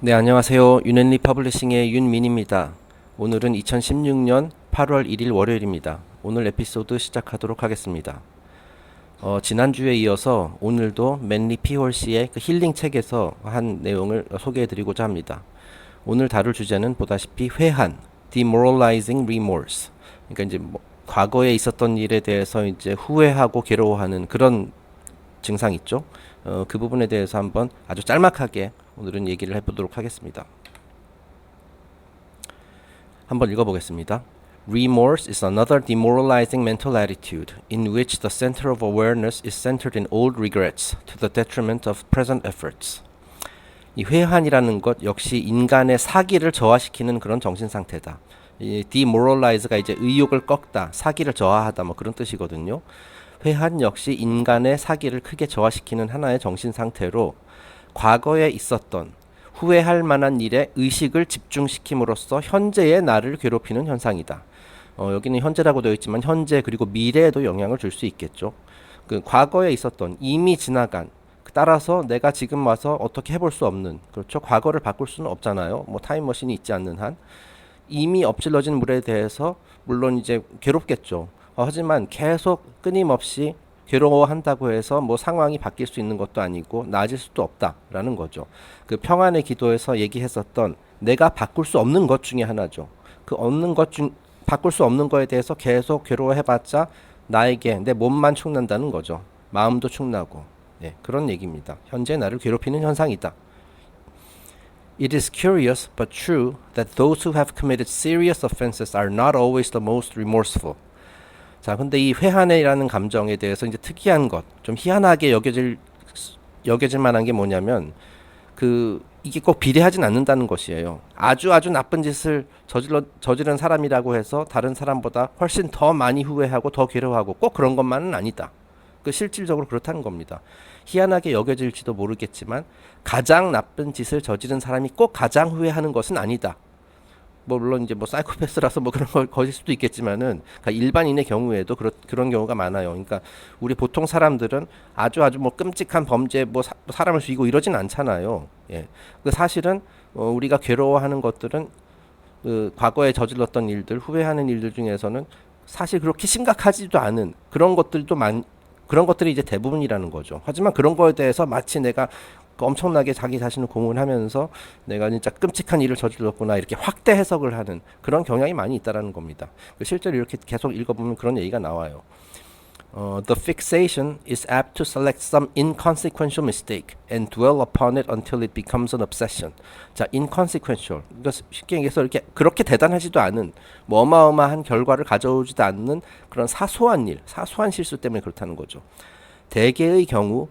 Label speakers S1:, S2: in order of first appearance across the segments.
S1: 네, 안녕하세요. 윤앤리 퍼블리싱의 윤민입니다. 오늘은 2016년 8월 1일 월요일입니다. 오늘 에피소드 시작하도록 하겠습니다. 어, 지난주에 이어서 오늘도 맨리 피홀 씨의 그 힐링 책에서 한 내용을 소개해드리고자 합니다. 오늘 다룰 주제는 보다시피 회한, demoralizing remorse. 그러니까 이제 뭐 과거에 있었던 일에 대해서 이제 후회하고 괴로워하는 그런 증상 있죠. 어, 그 부분에 대해서 한번 아주 짤막하게 오늘은 얘기를 해보도록 하겠습니다. 한번 읽어보겠습니다. Remorse is another demoralizing mental attitude in which the center of awareness is centered in old regrets to the detriment of present efforts. 이 회한이라는 것 역시 인간의 사기를 저하시키는 그런 정신 상태다. 이 demoralize가 이제 의욕을 꺾다, 사기를 저하하다 뭐 그런 뜻이거든요. 회한 역시 인간의 사기를 크게 저하시키는 하나의 정신 상태로 과거에 있었던 후회할 만한 일에 의식을 집중시킴으로써 현재의 나를 괴롭히는 현상이다. 어, 여기는 현재라고 되어 있지만 현재 그리고 미래에도 영향을 줄 수 있겠죠. 그 과거에 있었던 이미 지나간 따라서 내가 지금 와서 어떻게 해볼 수 없는 그렇죠. 과거를 바꿀 수는 없잖아요. 뭐 타임머신이 있지 않는 한 이미 엎질러진 물에 대해서 물론 이제 괴롭겠죠. 어, 하지만 계속 끊임없이 괴로워한다고 해서 뭐 상황이 바뀔 수 있는 것도 아니고 나아질 수도 없다라는 거죠. 그 평안의 기도에서 얘기했었던 내가 바꿀 수 없는 것 중에 하나죠. 그 없는 것 중 바꿀 수 없는 거에 대해서 계속 괴로워해봤자 나에게 내 몸만 축난다는 거죠. 마음도 축나고 예, 그런 얘기입니다. 현재 나를 괴롭히는 현상이다. It is curious but true that those who have committed serious offenses are not always the most remorseful. 자, 근데 이 회한이라는 감정에 대해서 이제 특이한 것, 좀 희한하게 여겨질 여겨질 만한 게 뭐냐면 그 이게 꼭 비례하진 않는다는 것이에요. 아주 아주 나쁜 짓을 저질러 저지른 사람이라고 해서 다른 사람보다 훨씬 더 많이 후회하고 더 괴로워하고 꼭 그런 것만은 아니다. 그 실질적으로 그렇다는 겁니다. 희한하게 여겨질지도 모르겠지만 가장 나쁜 짓을 저지른 사람이 꼭 가장 후회하는 것은 아니다. 뭐 물론 이제 뭐 사이코패스라서 뭐 그런 걸 거실 수도 있겠지만은 그러니까 일반인의 경우에도 그런 그런 경우가 많아요. 그러니까 우리 보통 사람들은 아주 아주 뭐 끔찍한 범죄 뭐 사, 사람을 죽이고 이러진 않잖아요. 예. 그 사실은 어, 우리가 괴로워하는 것들은 그 과거에 저질렀던 일들, 후회하는 일들 중에서는 사실 그렇게 심각하지도 않은 그런 것들도 많 그런 것들이 이제 대부분이라는 거죠. 하지만 그런 거에 대해서 마치 내가 그 엄청나게 자기 자신을 공헌하면서 내가 진짜 끔찍한 일을 저질렀구나 이렇게 확대 해석을 하는 그런 경향이 많이 있다라는 겁니다. 그 실제로 이렇게 계속 읽어보면 그런 얘기가 나와요. 어, the fixation is apt to select some inconsequential mistake and dwell upon it until it becomes an obsession. 자, inconsequential. 그러니까 쉽게 얘기해서 이렇게 그렇게 대단하지도 않은 뭐 어마어마한 결과를 가져오지도 않는 그런 사소한 일, 사소한 실수 때문에 그렇다는 거죠. 대개의 경우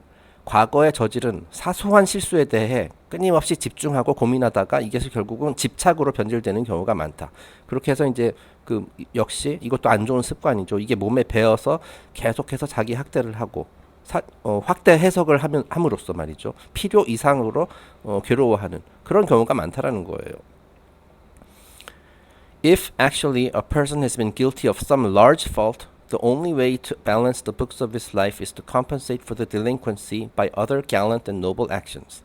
S1: 과거에 저지른 사소한 실수에 대해 끊임없이 집중하고 고민하다가 이게 결국은 집착으로 변질되는 경우가 많다. 그렇게 해서 이제 그 역시 이것도 안 좋은 습관이죠. 이게 몸에 배어서 계속해서 자기 학대를 하고 사, 어, 확대 해석을 하면 함으로써 말이죠. 필요 이상으로 어, 괴로워하는 그런 경우가 많다라는 거예요. If actually a person has been guilty of some large fault, the only way to balance the books of his life is to compensate for the delinquency by other gallant and noble actions.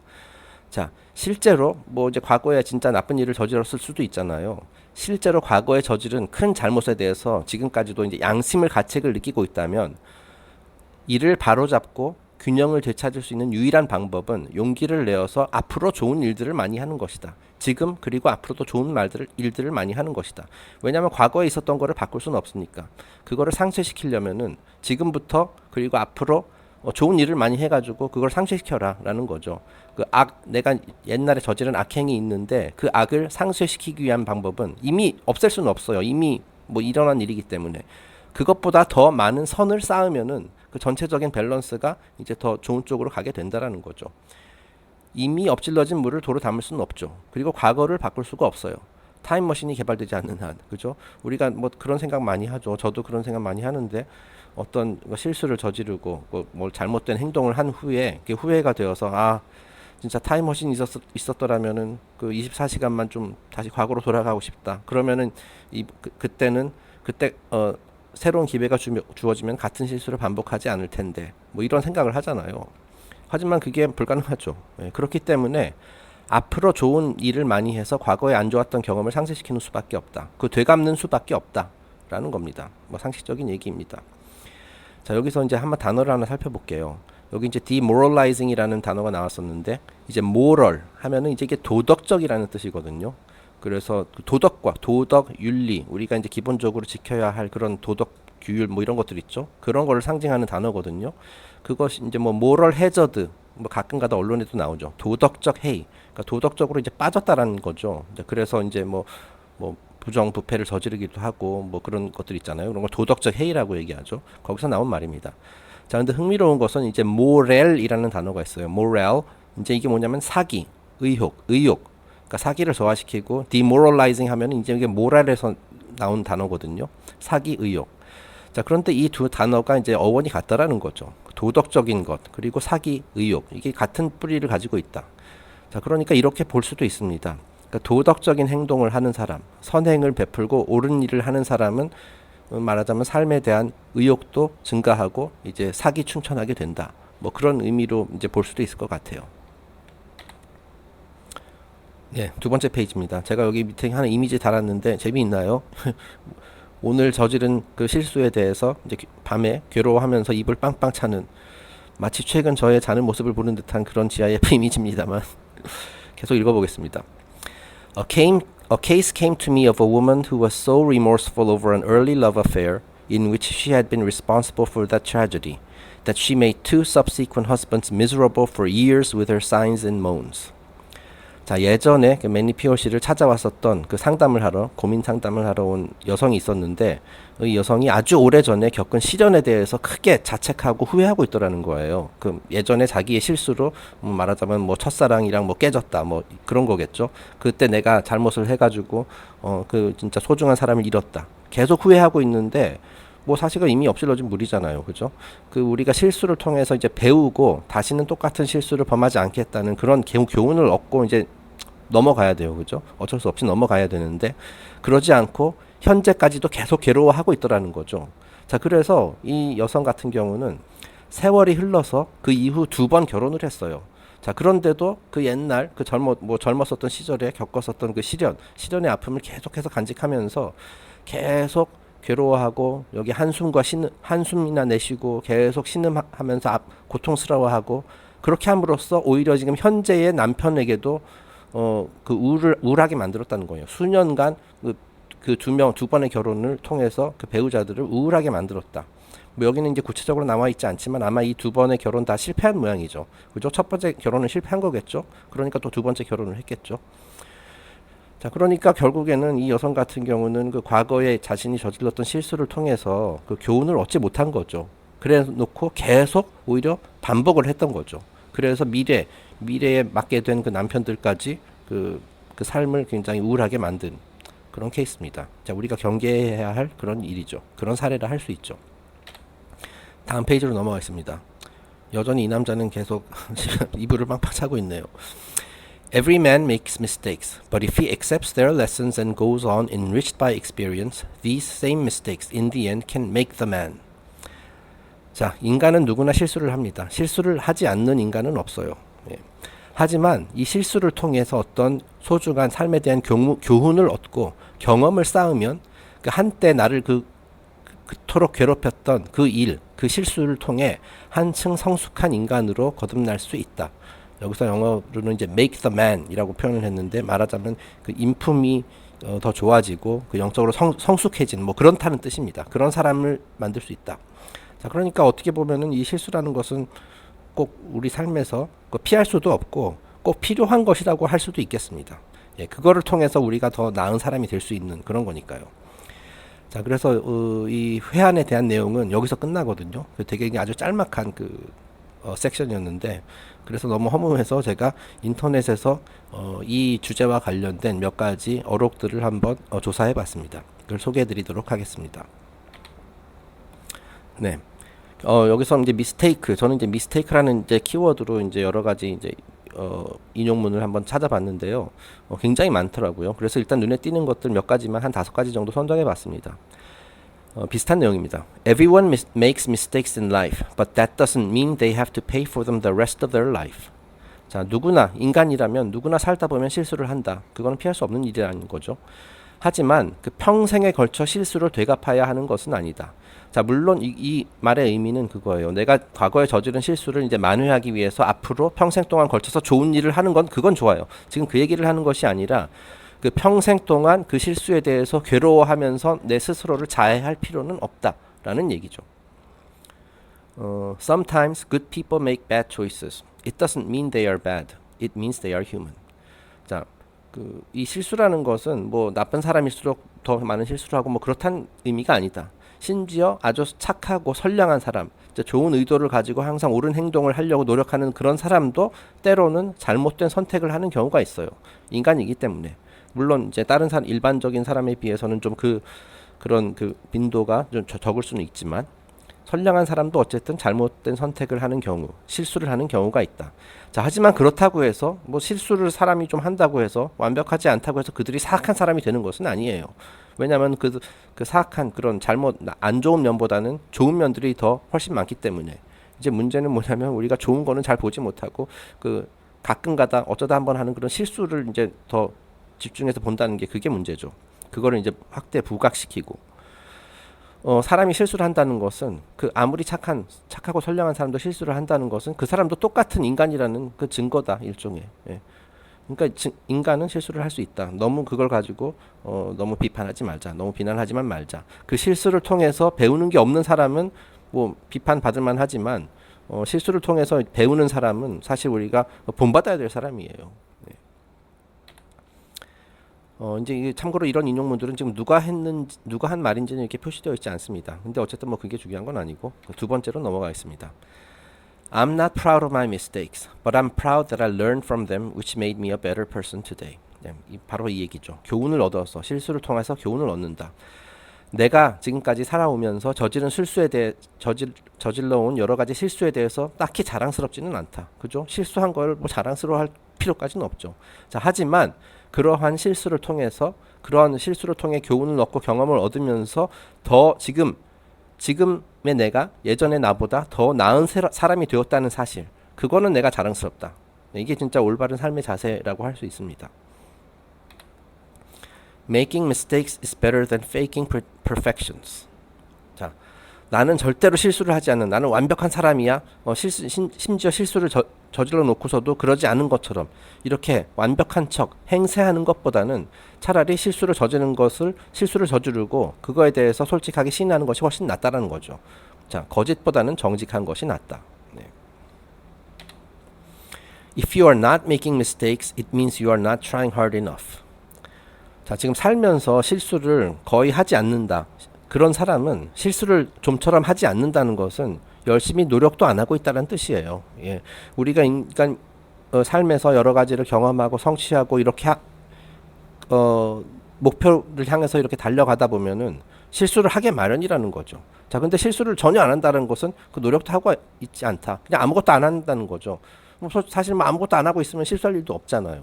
S1: 자, 실제로 뭐 이제 과거에 진짜 나쁜 일을 저질렀을 수도 있잖아요. 실제로 과거에 저지른 큰 잘못에 대해서 지금까지도 이제 양심을 가책을 느끼고 있다면 이를 바로잡고 균형을 되찾을 수 있는 유일한 방법은 용기를 내어서 앞으로 좋은 일들을 많이 하는 것이다. 지금 그리고 앞으로도 좋은 말들을 일들을 많이 하는 것이다. 왜냐하면 과거에 있었던 거를 바꿀 수는 없으니까 그거를 상쇄시키려면은 지금부터 그리고 앞으로 어, 좋은 일을 많이 해가지고 그걸 상쇄시켜라라는 거죠. 그 악 내가 옛날에 저지른 악행이 있는데 그 악을 상쇄시키기 위한 방법은 이미 없앨 수는 없어요. 이미 뭐 일어난 일이기 때문에 그것보다 더 많은 선을 쌓으면은 그 전체적인 밸런스가 이제 더 좋은 쪽으로 가게 된다라는 거죠. 이미 엎질러진 물을 도로 담을 수는 없죠. 그리고 과거를 바꿀 수가 없어요. 타임머신이 개발되지 않는 한, 그죠? 우리가 뭐 그런 생각 많이 하죠. 저도 그런 생각 많이 하는데 어떤 뭐 실수를 저지르고 뭐, 뭘 잘못된 행동을 한 후에 그 후회가 되어서 아 진짜 타임머신이 있었, 있었더라면은 그 24시간만 좀 다시 과거로 돌아가고 싶다. 그러면은 이 그, 그때는 그때 어 새로운 기회가 주, 주어지면 같은 실수를 반복하지 않을 텐데 뭐 이런 생각을 하잖아요. 하지만 그게 불가능하죠. 예, 그렇기 때문에 앞으로 좋은 일을 많이 해서 과거에 안 좋았던 경험을 상쇄시키는 수밖에 없다. 그 되갚는 수밖에 없다라는 겁니다. 뭐 상식적인 얘기입니다. 자 여기서 이제 한번 단어를 하나 살펴볼게요. 여기 이제 demoralizing이라는 단어가 나왔었는데 이제 moral 하면은 이제 이게 도덕적이라는 뜻이거든요. 그래서 그 도덕과 도덕 윤리 우리가 이제 기본적으로 지켜야 할 그런 도덕 규율 뭐 이런 것들 있죠. 그런 거를 상징하는 단어거든요. 그것이 이제 뭐 moral hazard 뭐 가끔가다 언론에도 나오죠. 도덕적 해이. 그러니까 도덕적으로 이제 빠졌다라는 거죠. 이제 그래서 이제 뭐뭐 부정 부패를 저지르기도 하고 뭐 그런 것들 있잖아요. 그런 걸 도덕적 해이라고 얘기하죠. 거기서 나온 말입니다. 자, 근데 흥미로운 것은 이제 moral이라는 단어가 있어요. moral. 이제 이게 뭐냐면 사기, 의혹, 의욕. 그러니까 사기를 저하시키고 demoralizing 하면은 이제 이게 moral에서 나온 단어거든요. 사기, 의욕. 자, 그런데 이 두 단어가 이제 어원이 같다라는 거죠. 도덕적인 것, 그리고 사기, 의욕. 이게 같은 뿌리를 가지고 있다. 자, 그러니까 이렇게 볼 수도 있습니다. 그러니까 도덕적인 행동을 하는 사람, 선행을 베풀고 옳은 일을 하는 사람은 음, 말하자면 삶에 대한 의욕도 증가하고 이제 사기 충천하게 된다. 뭐 그런 의미로 이제 볼 수도 있을 것 같아요. 네, 두 번째 페이지입니다. 제가 여기 밑에 하나 이미지 달았는데 재미있나요? 오늘 저지른 그 실수에 대해서 이제 밤에 괴로워하면서 입을 빵빵 차는 마치 최근 저의 자는 모습을 보는 듯한 그런 GIF 이미지입니다만 계속 읽어보겠습니다. A, came, a case came to me of a woman who was so remorseful over an early love affair in which she had been responsible for that tragedy that she made two subsequent husbands miserable for years with her signs and moans. 자 예전에 그 매니 피오시를 찾아왔었던 그 상담을 하러 고민 상담을 하러 온 여성이 있었는데 이 여성이 아주 오래 전에 겪은 시련에 대해서 크게 자책하고 후회하고 있더라는 거예요. 그 예전에 자기의 실수로 뭐 말하자면 뭐 첫사랑이랑 뭐 깨졌다 뭐 그런 거겠죠. 그때 내가 잘못을 해가지고 어 그 진짜 소중한 사람을 잃었다. 계속 후회하고 있는데 뭐 사실은 이미 엎질러진 물이잖아요. 그죠? 그 우리가 실수를 통해서 이제 배우고 다시는 똑같은 실수를 범하지 않겠다는 그런 교, 교훈을 얻고 이제 넘어가야 돼요. 그죠? 어쩔 수 없이 넘어가야 되는데 그러지 않고 현재까지도 계속 괴로워하고 있더라는 거죠. 자, 그래서 이 여성 같은 경우는 세월이 흘러서 그 이후 두 번 결혼을 했어요. 자, 그런데도 그 옛날 그 젊어 뭐 젊었었던 시절에 겪었었던 그 시련, 시련의 아픔을 계속해서 간직하면서 계속 괴로워하고 여기 한숨과 신 한숨이나 내쉬고 계속 신음하면서 앞, 고통스러워하고 그렇게 함으로써 오히려 지금 현재의 남편에게도 어 그 우울 우울하게 만들었다는 거예요. 수년간 그 두명두 번의 결혼을 통해서 그 배우자들을 우울하게 만들었다. 뭐 여기는 이제 구체적으로 나와 있지 않지만 아마 이 두 번의 결혼 다 실패한 모양이죠. 그죠? 첫 번째 결혼은 실패한 거겠죠. 그러니까 또 두 번째 결혼을 했겠죠. 자, 그러니까 결국에는 이 여성 같은 경우는 그 과거에 자신이 저질렀던 실수를 통해서 그 교훈을 얻지 못한 거죠. 그래 놓고 계속 오히려 반복을 했던 거죠. 그래서 미래, 미래에 맞게 된 그 남편들까지 그, 그 삶을 굉장히 우울하게 만든 그런 케이스입니다. 자, 우리가 경계해야 할 그런 일이죠. 그런 사례를 할 수 있죠. 다음 페이지로 넘어가겠습니다. 여전히 이 남자는 계속 이불을 빵빵 차고 있네요. Every man makes mistakes, but if he accepts their lessons and goes on enriched by experience, these same mistakes in the end can make the man. 자, 인간은 누구나 실수를 합니다. 실수를 하지 않는 인간은 없어요. 예. 하지만 이 실수를 통해서 어떤 소중한 삶에 대한 교무, 교훈을 얻고 경험을 쌓으면 그 한때 나를 그 그토록 괴롭혔던 그 일, 그 실수를 통해 한층 성숙한 인간으로 거듭날 수 있다. 여기서 영어로는 이제 make the man이라고 표현을 했는데 말하자면 그 인품이 어, 더 좋아지고 그 영적으로 성, 성숙해진 뭐 그런다는 뜻입니다. 그런 사람을 만들 수 있다. 자, 그러니까 어떻게 보면은 이 실수라는 것은 꼭 우리 삶에서 그 피할 수도 없고 꼭 필요한 것이라고 할 수도 있겠습니다. 예, 그거를 통해서 우리가 더 나은 사람이 될 수 있는 그런 거니까요. 자, 그래서 어, 이 회한에 대한 내용은 여기서 끝나거든요. 그 되게 아주 짤막한 그 어, 섹션이었는데 그래서 너무 허무해서 제가 인터넷에서 어, 이 주제와 관련된 몇 가지 어록들을 한번 어, 조사해 봤습니다. 그걸 소개해 드리도록 하겠습니다. 네. 어, 여기서 이제 미스테이크, 저는 이제 미스테이크라는 이제 키워드로 이제 여러 가지 이제 어, 인용문을 한번 찾아봤는데요. 어, 굉장히 많더라고요. 그래서 일단 눈에 띄는 것들 몇 가지만 한 다섯 가지 정도 선정해 봤습니다. 어, 비슷한 내용입니다. Everyone mis- makes mistakes in life, but that doesn't mean they have to pay for them the rest of their life. 자, 누구나 인간이라면 누구나 살다 보면 실수를 한다. 그거는 피할 수 없는 일이라는 거죠. 하지만 그 평생에 걸쳐 실수를 되갚아야 하는 것은 아니다. 자, 물론 이, 이 말의 의미는 그거예요. 내가 과거에 저지른 실수를 이제 만회하기 위해서 앞으로 평생 동안 걸쳐서 좋은 일을 하는 건 그건 좋아요. 지금 그 얘기를 하는 것이 아니라 그 평생 동안 그 실수에 대해서 괴로워하면서 내 스스로를 자해할 필요는 없다라는 얘기죠. 어, sometimes good people make bad choices. It doesn't mean they are bad. It means they are human. 자, 그 이 실수라는 것은 뭐 나쁜 사람일수록 더 많은 실수를 하고 뭐 그렇다는 의미가 아니다. 심지어 아주 착하고 선량한 사람, 좋은 의도를 가지고 항상 옳은 행동을 하려고 노력하는 그런 사람도 때로는 잘못된 선택을 하는 경우가 있어요. 인간이기 때문에. 물론 이제 다른 사람 일반적인 사람에 비해서는 좀 그 그런 그 빈도가 좀 적- 적을 수는 있지만 선량한 사람도 어쨌든 잘못된 선택을 하는 경우, 실수를 하는 경우가 있다. 자, 하지만 그렇다고 해서 뭐 실수를 사람이 좀 한다고 해서 완벽하지 않다고 해서 그들이 사악한 사람이 되는 것은 아니에요. 왜냐하면 그, 그 사악한 그런 잘못 안 좋은 면보다는 좋은 면들이 더 훨씬 많기 때문에 이제 문제는 뭐냐면 우리가 좋은 거는 잘 보지 못하고 그 가끔 가다 어쩌다 한번 하는 그런 실수를 이제 더 집중해서 본다는 게 그게 문제죠. 그거를 이제 확대 부각시키고 어, 사람이 실수를 한다는 것은 그 아무리 착한 착하고 선량한 사람도 실수를 한다는 것은 그 사람도 똑같은 인간이라는 그 증거다 일종의. 예. 그러니까 지- 인간은 실수를 할 수 있다. 너무 그걸 가지고 어, 너무 비판하지 말자. 너무 비난하지만 말자. 그 실수를 통해서 배우는 게 없는 사람은 뭐 비판 받을 만 하지만 어, 실수를 통해서 배우는 사람은 사실 우리가 본받아야 될 사람이에요. 네. 어, 이제 참고로 이런 인용문들은 지금 누가 했는지 누가 한 말인지는 이렇게 표시되어 있지 않습니다. 근데 어쨌든 뭐 그게 중요한 건 아니고 두 번째로 넘어가겠습니다. I'm not proud of my mistakes, but I'm proud that I learned from them, which made me a better person today. 네, 이- 바로 이 얘기죠. 교훈을 얻어서 실수를 통해서 교훈을 얻는다. 내가 지금까지 살아오면서 저지른 실수에 대해 저질 저질러온 여러 가지 실수에 대해서 딱히 자랑스럽지는 않다. 그죠? 실수한 걸 뭐 자랑스러워할 필요까지는 없죠. 자, 하지만 그러한 실수를 통해서 그러한 실수를 통해 교훈을 얻고 경험을 얻으면서 더 지금 지금의 내가 예전의 나보다 더 나은 사람이 되었다는 사실 그거는 내가 자랑스럽다. 이게 진짜 올바른 삶의 자세라고 할 수 있습니다. Making mistakes is better than faking per- perfections. 자, 나는 절대로 실수를 하지 않는 나는 완벽한 사람이야. 어, 실수, 심, 심지어 실수를 저, 저질러 놓고서도 그러지 않은 것처럼 이렇게 완벽한 척 행세하는 것보다는 차라리 실수를 저지르는 것을 실수를 저지르고 그거에 대해서 솔직하게 시인하는 것이 훨씬 낫다라는 거죠. 자, 거짓보다는 정직한 것이 낫다. 네. If you are not making mistakes, it means you are not trying hard enough. 자, 지금 살면서 실수를 거의 하지 않는다. 그런 사람은 실수를 좀처럼 하지 않는다는 것은 열심히 노력도 안 하고 있다는 뜻이에요. 예. 우리가 인간 어, 삶에서 여러 가지를 경험하고 성취하고 이렇게 하, 어, 목표를 향해서 이렇게 달려가다 보면은 실수를 하게 마련이라는 거죠. 자, 근데 실수를 전혀 안 한다는 것은 그 노력도 하고 있지 않다. 그냥 아무것도 안 한다는 거죠. 뭐 소- 사실 뭐 아무것도 안 하고 있으면 실수할 일도 없잖아요.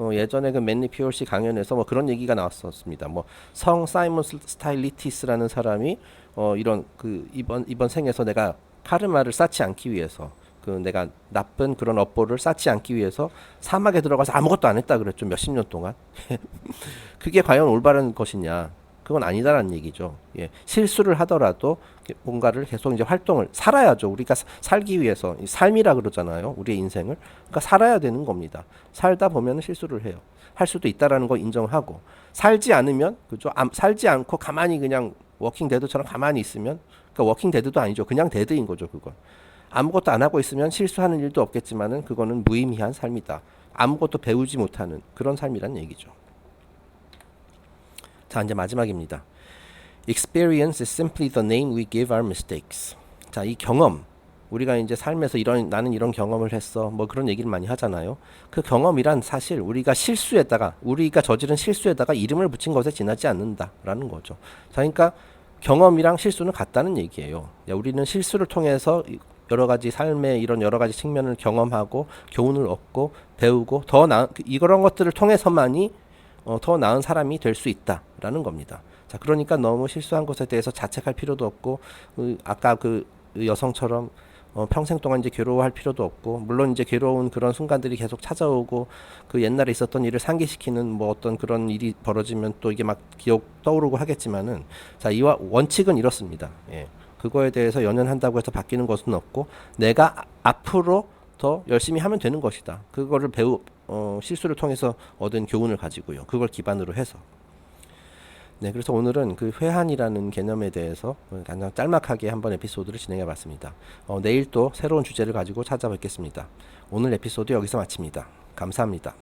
S1: 어, 예전에 그 맨리 피올시 강연에서 뭐 그런 얘기가 나왔었습니다. 뭐 성 사이먼 스- 스타일리티스라는 사람이 어, 이런 그 이번 이번 생에서 내가 카르마를 쌓지 않기 위해서 그 내가 나쁜 그런 업보를 쌓지 않기 위해서 사막에 들어가서 아무것도 안 했다 그랬죠 몇십 년 동안 그게 과연 올바른 것이냐 그건 아니다라는 얘기죠. 예. 실수를 하더라도 뭔가를 계속 이제 활동을 살아야죠. 우리가 사- 살기 위해서 이 삶이라 그러잖아요 우리의 인생을. 그러니까 살아야 되는 겁니다. 살다 보면 실수를 해요. 할 수도 있다라는 거 인정하고 살지 않으면 그죠? 암- 살지 않고 가만히 그냥 워킹 데드처럼 가만히 있으면 그러니까 워킹 데드도 아니죠. 그냥 데드인 거죠 그건. 아무것도 안 하고 있으면 실수하는 일도 없겠지만은 그거는 무의미한 삶이다. 아무것도 배우지 못하는 그런 삶이란 얘기죠. 자, 이제 마지막입니다. Experience is simply the name we give our mistakes. 자, 이 경험 우리가 이제 삶에서 이런 나는 이런 경험을 했어. 뭐 그런 얘기를 많이 하잖아요. 그 경험이란 사실 우리가 실수에다가 우리가 저지른 실수에다가 이름을 붙인 것에 지나지 않는다라는 거죠. 자, 그러니까 경험이랑 실수는 같다는 얘기예요. 야, 우리는 실수를 통해서 이- 여러 가지 삶의 이런 여러 가지 측면을 경험하고 교훈을 얻고 배우고 더 나은 그- 이런 것들을 통해서만이 어, 더 나은 사람이 될 수 있다라는 겁니다. 자, 그러니까 너무 실수한 것에 대해서 자책할 필요도 없고 그 아까 그 여성처럼 어, 평생 동안 이제 괴로워할 필요도 없고 물론 이제 괴로운 그런 순간들이 계속 찾아오고 그 옛날에 있었던 일을 상기시키는 뭐 어떤 그런 일이 벌어지면 또 이게 막 기억 떠오르고 하겠지만은 자 이와 원칙은 이렇습니다. 예. 그거에 대해서 연연한다고 해서 바뀌는 것은 없고 내가 아- 앞으로 더 열심히 하면 되는 것이다. 그거를 배우 어, 실수를 통해서 얻은 교훈을 가지고요. 그걸 기반으로 해서 네, 그래서 오늘은 그 회한이라는 개념에 대해서 가장 짤막하게 한번 에피소드를 진행해 봤습니다. 어, 내일 또 새로운 주제를 가지고 찾아뵙겠습니다. 오늘 에피소드 여기서 마칩니다. 감사합니다.